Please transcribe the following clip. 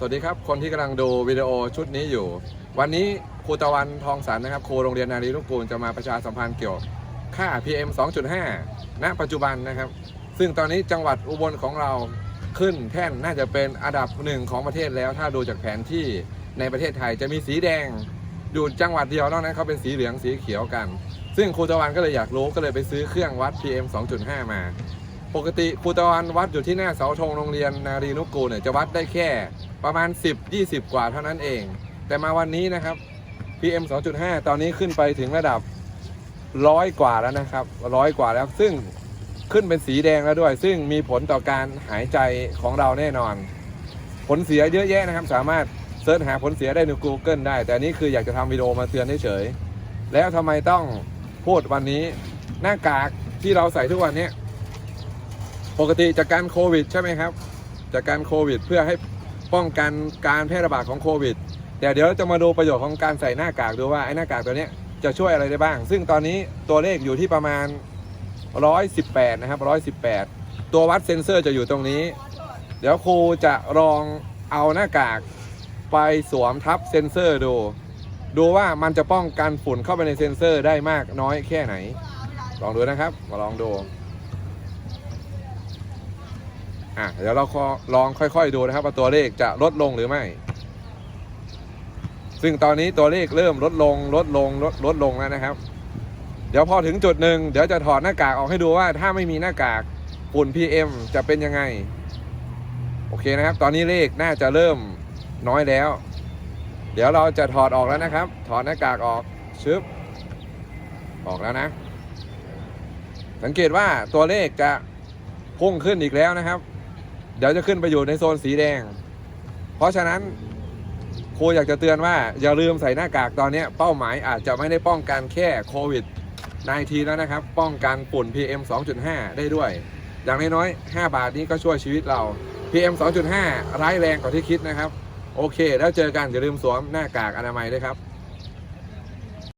สวัสดีครับ คนที่กำลังดูวิดีโอชุดนี้อยู่ วันนี้ครูตะวันทองสันนะครับครูโรงเรียนนารีลูกกูลจะมาประชาสัมพันธ์เกี่ยวกับค่า PM 2.5 ณ ปัจจุบันนะครับ ซึ่งตอนนี้จังหวัดอุบลของเราขึ้นแท่นน่าจะเป็นอันดับหนึ่งของประเทศแล้ว ถ้าดูจากแผนที่ในประเทศไทยจะมีสีแดงอยู่จังหวัดเดียวนอกนั้นเขาเป็นสีเหลืองสีเขียวกัน ซึ่งครูตะวันก็เลยอยากรู้ก็เลยไปซื้อเครื่องวัด PM 2.5 มา ปกติครูตะวันวัดอยู่ที่หน้าเสาธงโรงเรียนนารีนุกูลเนี่ยจะวัดได้แค่ ประมาณ 10 20 กว่าเท่านั้นเอง แต่มาวันนี้นะครับ PM 2.5 ตอนนี้ขึ้นไปถึงระดับร้อยกว่าแล้วนะครับร้อยกว่าแล้วซึ่งขึ้นเป็นสีแดงแล้วด้วย ซึ่งมีผลต่อการหายใจของเราแน่นอน ผลเสียเยอะแยะนะครับ สามารถเสิร์ชหาผลเสียได้ใน Google ได้ แต่อันนี้คืออยากจะทำวิดีโอมาเตือนเฉยๆแล้วทำไมต้องพูดวันนี้ หน้ากากที่เราใส่ทุกวันนี้ปกติจากการโควิดใช่ไหมครับ จากการโควิด เพื่อให้ ป้องกันการแพร่ระบาดของโควิด แต่เดี๋ยวเราจะมาดูประโยชน์ของการใส่หน้ากากดูว่าไอ้หน้ากากตัวนี้จะช่วยอะไรได้บ้าง ซึ่งตอนนี้ตัวเลขอยู่ที่ประมาณ 118 นะครับ 118 ตัววัดเซ็นเซอร์จะอยู่ตรงนี้ เดี๋ยวครูจะลองเอาหน้ากากไปสวมทับเซ็นเซอร์ดู ดูว่ามันจะป้องกันฝุ่นเข้าไปในเซ็นเซอร์ได้มากน้อยแค่ไหน ลองดูนะครับ มาลองดู อะเดี๋ยวเราลองค่อยๆดูนะครับว่าตัวเลขจะลดลงหรือไม่ ซึ่งตอนนี้ตัวเลขเริ่มลดลงลดลงลดลดลงแล้วนะครับ เดี๋ยวพอถึงจุดหนึ่งเดี๋ยวจะถอดหน้ากากออกให้ดูว่า ถ้าไม่มีหน้ากากฝุ่น PM จะเป็นยังไง โอเคนะครับ ตอนนี้เลขน่าจะเริ่มน้อยแล้ว เดี๋ยวเราจะถอดออกแล้วนะครับ ถอดหน้ากากออกชึบออกแล้วนะ สังเกตว่าตัวเลขจะพุ่งขึ้นอีกแล้วนะครับ เดี๋ยวจะขึ้นไปอยู่ในโซนสีแดง เพราะฉะนั้นครูอยากจะเตือนว่าอย่าลืมใส่หน้ากากตอนนี้เป้าหมายอาจจะไม่ได้ป้องกันแค่โควิด -19 แล้วนะครับ ป้องกันฝุ่น PM 2.5 ได้ด้วย อย่างน้อยๆ 5 บาทนี้ก็ช่วยชีวิตเรา PM 2.5 ร้ายแรงกว่าที่คิดนะครับ โอเค แล้วเจอกันอย่าลืมสวมหน้ากากอนามัยด้วยครับ